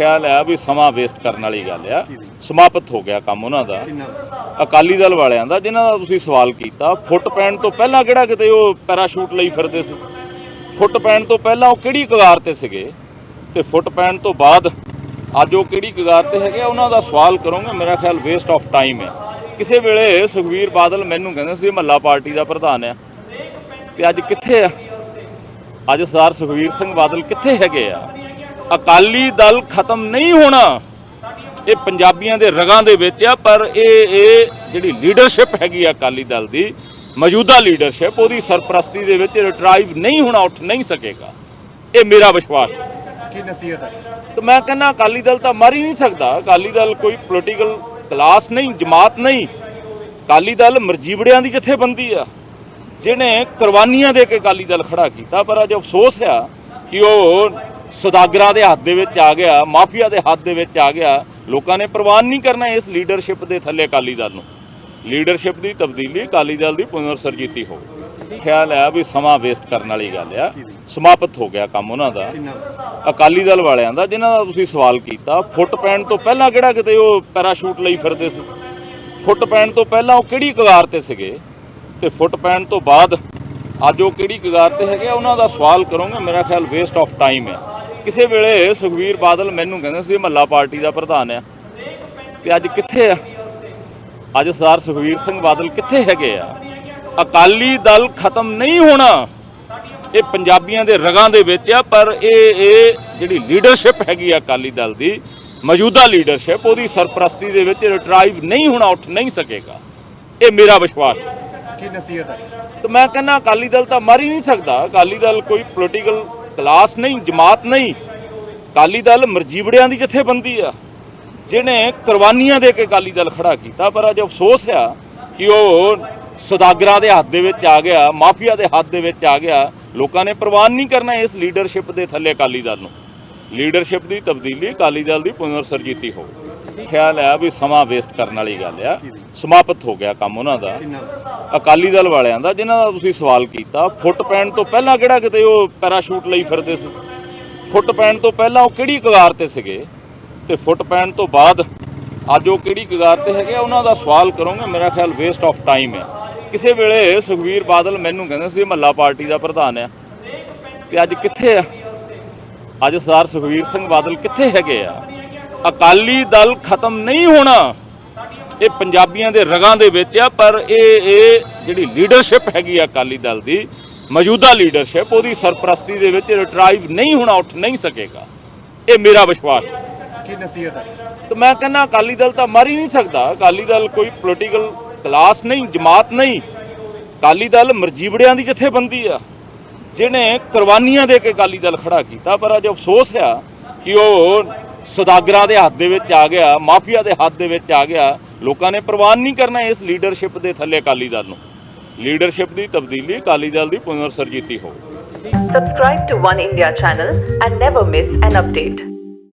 ਖਿਆਲ ਆ ਵੀ ਸਮਾਂ ਵੇਸਟ ਕਰਨ ਵਾਲੀ ਗੱਲ ਆ। ਸਮਾਪਤ ਹੋ ਗਿਆ ਕੰਮ ਉਹਨਾਂ ਦਾ। ਅਕਾਲੀ ਦਲ ਵਾਲਿਆਂ ਦਾ ਜਿਨ੍ਹਾਂ ਦਾ ਤੁਸੀਂ ਸਵਾਲ ਕੀਤਾ ਫੁੱਟ ਪੈਣ ਤੋਂ ਪਹਿਲਾਂ ਕਿਹੜਾ ਕਿਤੇ ਉਹ ਪੈਰਾਸ਼ੂਟ ਲਈ ਫਿਰਦੇ ਸੀ? ਫੁੱਟ ਪੈਣ ਤੋਂ ਪਹਿਲਾਂ ਉਹ ਕਿਹੜੀ ਕਗਾਰ ਤੇ ਸੀਗੇ? ਤੇ ਫੁੱਟ ਪੈਣ ਤੋਂ ਬਾਅਦ ਅੱਜ ਉਹ ਕਿਹੜੀ ਕਗਾਰ ਤੇ ਹੈਗੇ ਆ, ਉਹਨਾਂ ਦਾ ਸਵਾਲ ਕਰੋਗੇ। ਮੇਰਾ ਖਿਆਲ ਵੇਸਟ ਆਫ ਟਾਈਮ ਹੈ ਕਿਸੇ ਵੇਲੇ ਸੁਖਵੀਰ ਬਾਦਲ ਮੈਨੂੰ ਕਹਿੰਦੇ ਸੀ ਮਹੱਲਾ ਪਾਰਟੀ ਦਾ ਪ੍ਰਧਾਨ ਆ। ਤੇ ਅੱਜ ਕਿੱਥੇ ਆ? ਅੱਜ ਸਰਦਾਰ ਸੁਖਵੀਰ ਸਿੰਘ ਬਾਦਲ ਕਿੱਥੇ ਹੈਗੇ ਆ? ਅਕਾਲੀ ਦਲ ਖਤਮ ਨਹੀਂ ਹੋਣਾ ਇਹ ਪੰਜਾਬੀਆਂ ਦੇ ਰਗਾਂ ਦੇ ਵਿੱਚ ਆ ਪਰ ਇਹ ਇਹ ਜਿਹੜੀ ਲੀਡਰਸ਼ਿਪ ਹੈਗੀ ਆ ਅਕਾਲੀ ਦਲ ਦੀ ਮੌਜੂਦਾ ਲੀਡਰਸ਼ਿਪ ਉਹਦੀ ਸਰਪ੍ਰਸਤੀ ਦੇ ਵਿੱਚ ਰਿਟਰਾਈਵ ਨਹੀਂ ਹੋਣਾ ਉੱਠ ਨਹੀਂ ਸਕੇਗਾ। ਇਹ ਮੇਰਾ ਵਿਸ਼ਵਾਸ ਹੈ। ਕੀ ਨਸੀਹਤ ਹੈ? ਤੇ ਮੈਂ ਕਹਿੰਦਾ ਅਕਾਲੀ ਦਲ ਤਾਂ ਮਰ ਹੀ ਨਹੀਂ ਸਕਦਾ। ਅਕਾਲੀ ਦਲ ਕੋਈ ਪੋਲੀਟੀਕਲ ਕਲਾਸ ਨਹੀਂ ਜਮਾਤ ਨਹੀਂ। ਅਕਾਲੀ ਦਲ ਮਰਜੀਵੜਿਆਂ ਦੀ ਜਥੇਬੰਦੀ ਆ। ਜਿਹਨੇ ਕੁਰਬਾਨੀਆਂ ਦੇ ਕੇ ਅਕਾਲੀ ਦਲ ਖੜਾ ਕੀਤਾ ਪਰ ਅੱਜ ਅਫਸੋਸ ਆ ਕਿ ਉਹ ਸੌਦਾਗਰਾਂ ਦੇ ਹੱਥ ਦੇ ਵਿੱਚ ਆ ਗਿਆ ਮਾਫੀਆ ਦੇ ਹੱਥ ਦੇ ਵਿੱਚ ਆ ਗਿਆ। ਲੋਕਾਂ ਨੇ ਪ੍ਰਵਾਨ ਨਹੀਂ ਕਰਨਾ ਇਸ ਲੀਡਰਸ਼ਿਪ ਦੇ ਥੱਲੇ ਅਕਾਲੀ ਦਲ ਨੂੰ। ਲੀਡਰਸ਼ਿਪ ਦੀ ਤਬਦੀਲੀ ਅਕਾਲੀ ਦਲ ਦੀ ਪੁਨਰ ਸਰਜੀਤੀ ਹੋਵੇ ਖਿਆਲ ਹੈ ਵੀ ਸਮਾਂ ਵੇਸਟ ਕਰਨ ਵਾਲੀ ਗੱਲ ਆ। ਸਮਾਪਤ ਹੋ ਗਿਆ ਕੰਮ ਉਹਨਾਂ ਦਾ। ਅਕਾਲੀ ਦਲ ਵਾਲਿਆਂ ਦਾ ਜਿਨ੍ਹਾਂ ਦਾ ਤੁਸੀਂ ਸਵਾਲ ਕੀਤਾ ਫੁੱਟ ਪੈਣ ਤੋਂ ਪਹਿਲਾਂ ਕਿਹੜਾ ਕਿਤੇ ਉਹ ਪੈਰਾਸ਼ੂਟ ਲਈ ਫਿਰਦੇ ਸੀ? ਫੁੱਟ ਪੈਣ ਤੋਂ ਪਹਿਲਾਂ ਉਹ ਕਿਹੜੀ ਕਗਾਰ ਤੇ ਸੀਗੇ? ਤੇ ਫੁੱਟ ਪੈਣ ਤੋਂ ਬਾਅਦ ਅੱਜ ਉਹ ਕਿਹੜੀ ਕਗਾਰ ਤੇ ਹੈਗੇ ਆ, ਉਹਨਾਂ ਦਾ ਸਵਾਲ ਕਰੋਗੇ। ਮੇਰਾ ਖਿਆਲ ਵੇਸਟ ਆਫ ਟਾਈਮ ਹੈ। ਕਿਸੇ ਵੇਲੇ ਸੁਖਵੀਰ ਬਾਦਲ ਮੈਨੂੰ ਕਹਿੰਦੇ ਸੀ ਮਹੱਲਾ ਪਾਰਟੀ ਦਾ ਪ੍ਰਧਾਨ ਆ। ਤੇ ਅੱਜ ਕਿੱਥੇ ਆ? ਅੱਜ ਸਰਦਾਰ ਸੁਖਵੀਰ ਸਿੰਘ ਬਾਦਲ ਕਿੱਥੇ ਹੈਗੇ ਆ? ਅਕਾਲੀ ਦਲ ਖਤਮ ਨਹੀਂ ਹੋਣਾ। ਇਹ ਪੰਜਾਬੀਆਂ ਦੇ ਰਗਾਂ ਦੇ ਵਿੱਚ ਆ ਪਰ ਇਹ ਇਹ ਜਿਹੜੀ ਲੀਡਰਸ਼ਿਪ ਹੈਗੀ ਆ ਅਕਾਲੀ ਦਲ ਦੀ ਮੌਜੂਦਾ ਲੀਡਰਸ਼ਿਪ ਉਹਦੀ ਸਰਪ੍ਰਸਤੀ ਦੇ ਵਿੱਚ ਰਿਟਰਾਈਵ ਨਹੀਂ ਹੋਣਾ ਉੱਠ ਨਹੀਂ ਸਕੇਗਾ। ਇਹ ਮੇਰਾ ਵਿਸ਼ਵਾਸ ਹੈ। ਕੀ ਨਸੀਹਤ ਹੈ? ਤੇ ਮੈਂ ਕਹਿੰਦਾ ਅਕਾਲੀ ਦਲ ਤਾਂ ਮਰ ਹੀ ਨਹੀਂ ਸਕਦਾ। ਅਕਾਲੀ ਦਲ ਕੋਈ ਪੋਲੀਟੀਕਲ ਕਲਾਸ ਨਹੀਂ, ਜਮਾਤ ਨਹੀਂ। ਅਕਾਲੀ ਦਲ ਮਰਜੀਵੜਿਆਂ ਦੀ ਜਥੇਬੰਦੀ ਆ। ਜਿਹਨੇ ਕੁਰਬਾਨੀਆਂ ਦੇ ਕੇ ਅਕਾਲੀ ਦਲ ਖੜਾ ਕੀਤਾ, ਪਰ ਅੱਜ ਅਫਸੋਸ ਆ ਕਿ ਉਹ ਸੁਦਾਗਰਾਂ ਦੇ ਹੱਥ ਦੇ ਵਿੱਚ ਆ ਗਿਆ, ਮਾਫੀਆ ਦੇ ਹੱਥ ਦੇ ਵਿੱਚ ਆ ਗਿਆ। ਲੋਕਾਂ ਨੇ ਪ੍ਰਵਾਨ ਨਹੀਂ ਕਰਨਾ ਇਸ ਲੀਡਰਸ਼ਿਪ ਦੇ ਥੱਲੇ ਅਕਾਲੀ ਦਲ ਨੂੰ। ਲੀਡਰਸ਼ਿਪ ਦੀ ਤਬਦੀਲੀ ਅਕਾਲੀ ਦਲ ਦੀ ਪੁਨਰ ਸਰਜੀਤੀ ਹੋਵੇ ਖਿਆਲ ਹੈ ਵੀ ਸਮਾਂ ਵੇਸਟ ਕਰਨ ਵਾਲੀ ਗੱਲ ਆ। ਸਮਾਪਤ ਹੋ ਗਿਆ ਕੰਮ ਉਹਨਾਂ ਦਾ। ਅਕਾਲੀ ਦਲ ਵਾਲਿਆਂ ਦਾ ਜਿਨ੍ਹਾਂ ਦਾ ਤੁਸੀਂ ਸਵਾਲ ਕੀਤਾ ਫੁੱਟ ਪੈਣ ਤੋਂ ਪਹਿਲਾਂ ਕਿਹੜਾ ਕਿਤੇ ਉਹ ਪੈਰਾਸ਼ੂਟ ਲਈ ਫਿਰਦੇ ਸੀ? ਫੁੱਟ ਪੈਣ ਤੋਂ ਪਹਿਲਾਂ ਉਹ ਕਿਹੜੀ ਕਗਾਰ ਤੇ ਸੀਗੇ? ਤੇ ਫੁੱਟ ਪੈਣ ਤੋਂ ਬਾਅਦ ਅੱਜ ਉਹ ਕਿਹੜੀ ਕਗਾਰ ਤੇ ਹੈਗੇ ਆ, ਉਹਨਾਂ ਦਾ ਸਵਾਲ ਕਰੋਗੇ। ਮੇਰਾ ਖਿਆਲ ਵੇਸਟ ਆਫ ਟਾਈਮ ਹੈ ਕਿਸੇ ਵੇਲੇ ਸੁਖਵੀਰ ਬਾਦਲ ਮੈਨੂੰ ਕਹਿੰਦੇ ਸੀ ਮਹੱਲਾ ਪਾਰਟੀ ਦਾ ਪ੍ਰਧਾਨ ਆ। ਤੇ ਅੱਜ ਕਿੱਥੇ ਆ? ਅੱਜ ਸਰਦਾਰ ਸੁਖਵੀਰ ਸਿੰਘ ਬਾਦਲ ਕਿੱਥੇ ਹੈਗੇ ਆ? ਅਕਾਲੀ ਦਲ ਖਤਮ ਨਹੀਂ ਹੋਣਾ ਇਹ ਪੰਜਾਬੀਆਂ ਦੇ ਰਗਾਂ ਦੇ ਵਿੱਚ ਆ ਪਰ ਇਹ ਇਹ ਜਿਹੜੀ ਲੀਡਰਸ਼ਿਪ ਹੈਗੀ ਆ ਅਕਾਲੀ ਦਲ ਦੀ ਮੌਜੂਦਾ ਲੀਡਰਸ਼ਿਪ ਉਹਦੀ ਸਰਪ੍ਰਸਤੀ ਦੇ ਵਿੱਚ ਰਿਟਰਾਈਵ ਨਹੀਂ ਹੋਣਾ ਉੱਠ ਨਹੀਂ ਸਕੇਗਾ। ਇਹ ਮੇਰਾ ਵਿਸ਼ਵਾਸ ਹੈ। ਕੀ ਨਸੀਹਤ ਹੈ? ਤੇ ਮੈਂ ਕਹਿੰਦਾ ਅਕਾਲੀ ਦਲ ਤਾਂ ਮਰ ਹੀ ਨਹੀਂ ਸਕਦਾ। ਅਕਾਲੀ ਦਲ ਕੋਈ ਪੋਲੀਟੀਕਲ ਕਲਾਸ ਨਹੀਂ ਜਮਾਤ ਨਹੀਂ। ਅਕਾਲੀ ਦਲ ਮਰਜੀਵੜਿਆਂ ਦੀ ਜਥੇਬੰਦੀ ਆ। ਜਿਹਨੇ ਕੁਰਬਾਨੀਆਂ ਦੇ ਕੇ ਅਕਾਲੀ ਦਲ ਖੜਾ ਕੀਤਾ ਪਰ ਅੱਜ ਅਫਸੋਸ ਆ ਕਿ ਉਹ ਸੌਦਾਗਰਾਂ ਦੇ ਹੱਥ ਦੇ ਵਿੱਚ ਆ ਗਿਆ, ਮਾਫੀਆ ਦੇ ਹੱਥ ਦੇ ਵਿੱਚ ਆ ਗਿਆ। ਲੋਕਾਂ ਨੇ ਪ੍ਰਵਾਨ ਨਹੀਂ ਕਰਨਾ ਇਸ ਲੀਡਰਸ਼ਿਪ ਦੇ ਥੱਲੇ ਅਕਾਲੀ ਦਲ ਨੂੰ। ਲੀਡਰਸ਼ਿਪ ਦੀ ਤਬਦੀਲੀ ਅਕਾਲੀ ਦਲ ਦੀ ਪੁਨਰ ਸਰਜੀਤੀ ਹੋਵੇ Subscribe to One India channel and never miss an update.